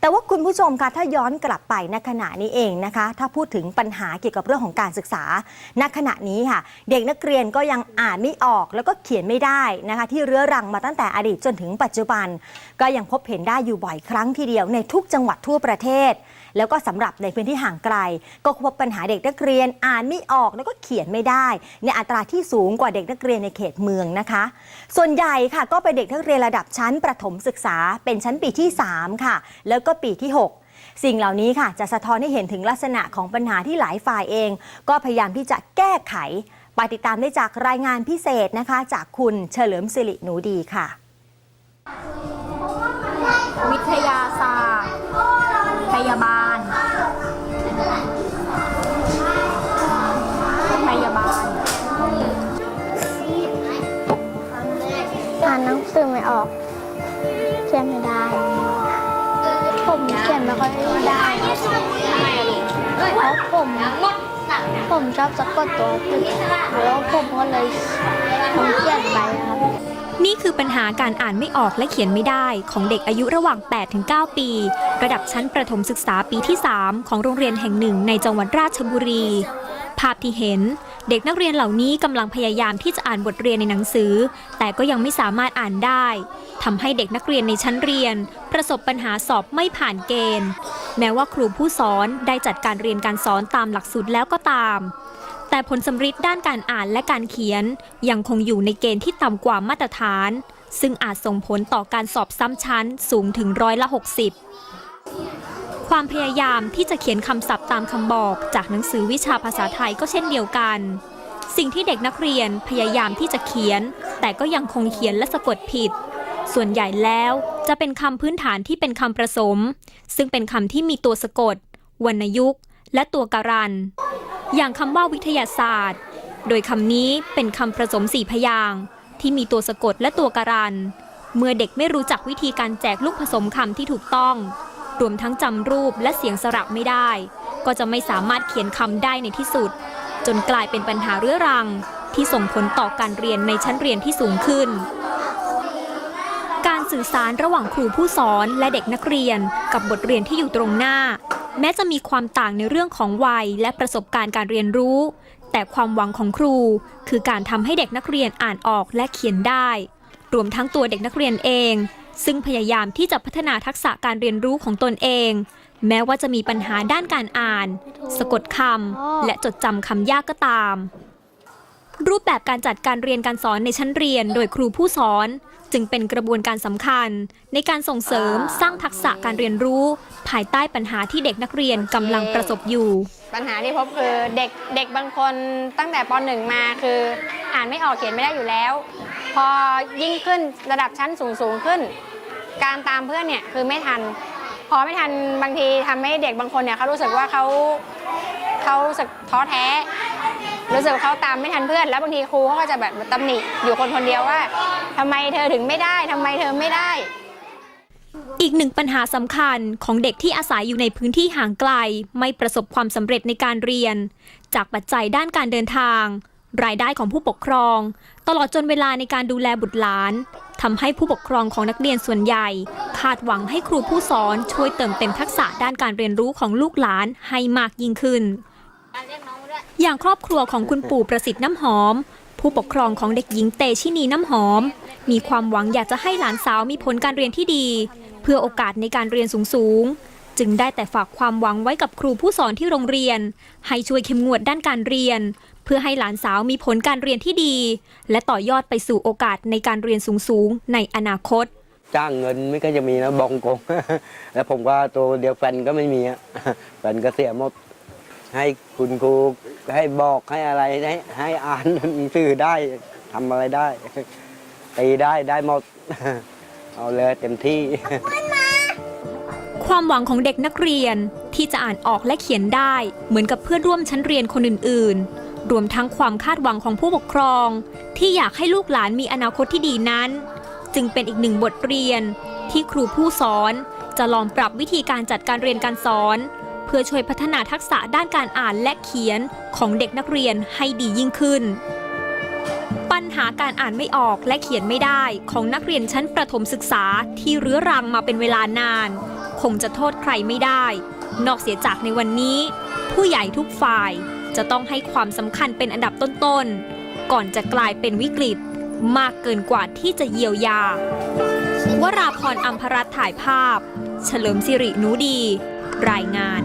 แต่ว่าคุณผู้ชมคะถ้าย้อนกลับไปณขณะนี้เองนะคะ ถ้าพูดถึงปัญหาเกี่ยวกับเรื่องของการศึกษาณขณะนี้ค่ะ เด็กนักเรียนก็ยังอ่านไม่ออกแล้วก็เขียนไม่ได้นะคะ ที่เรื้อรังมาตั้งแต่อดีตจนถึงปัจจุบัน ก็ยังพบเห็นได้อยู่บ่อยครั้งทีเดียวในทุกจังหวัดทั่วประเทศ แล้วก็สำหรับในพื้นที่ห่างไกล ก็พบปัญหาเด็กนักเรียนอ่านไม่ออกแล้วก็เขียนไม่ได้ ในอัตราที่สูงกว่าเด็กนักเรียนในเขตเมืองนะคะ ส่วนใหญ่ค่ะก็เป็นเด็กนักเรียนระดับชั้นประถมศึกษา เป็นชั้นปีที่ 3 ค่ะ แล้วก็ปีที่ 6สิ่งเหล่านี้ค่ะจะสะท้อนให้เห็นถึงลักษณะของปัญหาที่หลายฝ่ายเอง ก็พยายามที่จะแก้ไข ไปติดตามได้จากรายงานพิเศษนะคะ จากคุณเฉลิมสิริหนูดีค่ะ วิทยาศาสตร์ พยาบาล ยนไม่ได้ ผมเขียนไม่ค่อยได้เพราะผมผมชอบสะกดตัวผิดแล้วผมก็เลยผมเขียนไปครับนี่คือปัญหาการอ่านไม่ออกและเขียนไม่ได้ของเด็กอายุระหว่าง 8-9 ปี ระดับชั้นประถมศึกษาปีที่ 3 ของโรงเรียนแห่งหนึ่งในจังหวัดราชบุรี ภาพที่เห็น เด็กนักเรียนเหล่านี้กำลังพยายามที่จะอ่านบทเรียนในหนังสือ แต่ก็ยังไม่สามารถอ่านได้ทำให้เด็กนักเรียนในชั้นเรียน ประสบปัญหาสอบไม่ผ่านเกณฑ์ แม้ว่าครูผู้สอนได้จัดการเรียนการสอนตามหลักสูตรแล้วก็ตาม แต่ผลสำฤทธิ์ด้านการอ่านและการเขียน ยังคงอยู่ในเกณฑ์ที่ต่ำกว่ามาตรฐาน ซึ่งอาจส่งผลต่อการสอบซ้ำชั้นสูงถึงร้อยละ 60 ความพยายามที่จะเขียนคำศัพท์ตามคำบอกจากหนังสือวิชาภาษาไทยก็เช่นเดียวกัน สิ่งที่เด็กนักเรียนพยายามที่จะเขียน แต่ก็ยังคงเขียนและสะกดผิด ส่วนใหญ่แล้วจะเป็นคำพื้นฐานที่เป็นคำผสม ซึ่งเป็นคำที่มีตัวสะกด วรรณยุกต์ และตัวการัน อย่างคำว่าวิทยาศาสตร์ โดยคำนี้เป็นคำผสมสี่พยางค์ที่มีตัวสะกดและตัวการัน เมื่อเด็กไม่รู้จักวิธีการแจกลูกผสมคำที่ถูกต้อง รวมทั้งจำรูปและเสียงสระไม่ได้ ก็จะไม่สามารถเขียนคำได้ในที่สุด จนกลายเป็นปัญหาเรื้อรัง ที่ส่งผลต่อการเรียนในชั้นเรียนที่สูงขึ้น การสื่อสารระหว่างครูผู้สอนและเด็กนักเรียนกับบทเรียนที่อยู่ตรงหน้า แม้จะมีความต่างในเรื่องของวัยและประสบการณ์การเรียนรู้ แต่ความหวังของครู คือการทำให้เด็กนักเรียนอ่านออกและเขียนได้ รวมทั้งตัวเด็กนักเรียนเอง ซึ่งพยายามที่จะพัฒนาทักษะการเรียนรู้ของตนเอง แม้ว่าจะมีปัญหาด้านการอ่าน สะกดคำและจดจำคำยากก็ตาม รูปแบบการจัดการเรียนการสอนในชั้นเรียนโดยครูผู้สอน จึงเป็นกระบวนการสำคัญ ในการส่งเสริมสร้างทักษะการเรียนรู้ ภายใต้ปัญหาที่เด็กนักเรียนกำลังประสบอยู่ ปัญหาที่พบคือเด็กเด็กบางคนตั้งแต่ป .1 มาคือ อ่านไม่ออกเขียนไม่ได้อยู่แล้ว พอยิ่งขึ้นระดับชั้นสูงสูงขึ้น การตามเพื่อนเนี่ยคือไม่ทัน พอไม่ทันบางทีทำให้เด็กบางคนเนี่ยเขารู้สึกว่าเขาเขารู้สึกท้อแท้ รู้สึกเขาตามไม่ทันเพื่อน แล้วบางทีครูเขาก็จะแบบตำหนิอยู่คนคนเดียวว่าทำไมเธอถึงไม่ได้ทำไมเธอไม่ได้ อีกหนึ่งปัญหาสำคัญของเด็กที่อาศัยอยู่ในพื้นที่ห่างไกล ไม่ประสบความสำเร็จในการเรียน จากปัจจัยด้านการเดินทาง รายได้ของผู้ปกครอง ตลอดจนเวลาในการดูแลบุตรหลาน ทำให้ผู้ปกครองของนักเรียนส่วนใหญ่ คาดหวังให้ครูผู้สอนช่วยเติมเต็มทักษะด้านการเรียนรู้ของลูกหลานให้มากยิ่งขึ้น อย่างครอบครัวของคุณปู่ประสิทธิ์น้ำหอม ผู้ปกครองของเด็กหญิงเตชินีน้ำหอม มีความหวังอยากจะให้หลานสาวมีผลการเรียนที่ดี เพื่อโอกาสในการเรียนสูงๆ จึงได้แต่ฝากความหวังไว้กับครูผู้สอนที่โรงเรียน ให้ช่วยเข้มงวดด้านการเรียน พื่อให้หลานสาวมีผลการเรียนที่ดี และต่อยอดไปสู่โอกาสในการเรียนสูงๆในอนาคต จ้างเงินไม่ก็จะมีนะบองกง แล้วผมก็ตัวเดียวแฟนก็ไม่มีอะแฟนก็เสียหมด ให้คุณครูให้บอกให้อะไรให้ให้อ่านหนังสือได้ทำอะไรได้ตีได้ได้หมด เอาเลยเต็มที่ ความหวังของเด็กนักเรียนที่จะอ่านออกและเขียนได้ เหมือนกับเพื่อนร่วมชั้นเรียนคนอื่นๆ รวมทั้งความคาดหวังของผู้ปกครอง ที่อยากให้ลูกหลานมีอนาคตที่ดีนั้น จึงเป็นอีกหนึ่งบทเรียน ที่ครูผู้สอนจะลองปรับวิธีการจัดการเรียนการสอน เพื่อช่วยพัฒนาทักษะด้านการอ่านและเขียนของเด็กนักเรียนให้ดียิ่งขึ้น ปัญหาการอ่านไม่ออกและเขียนไม่ได้ของนักเรียนชั้นประถมศึกษาที่เรื้อรังมาเป็นเวลานาน คงจะโทษใครไม่ได้ นอกเสียจากในวันนี้ ผู้ใหญ่ทุกฝ่าย จะต้องให้ความสำคัญเป็นอันดับต้นๆ ก่อนจะกลายเป็นวิกฤตมากเกินกว่าที่จะเยียวยาวราพรอัมพรัตถ่ายภาพ เฉลิมสิรินูดี รายงาน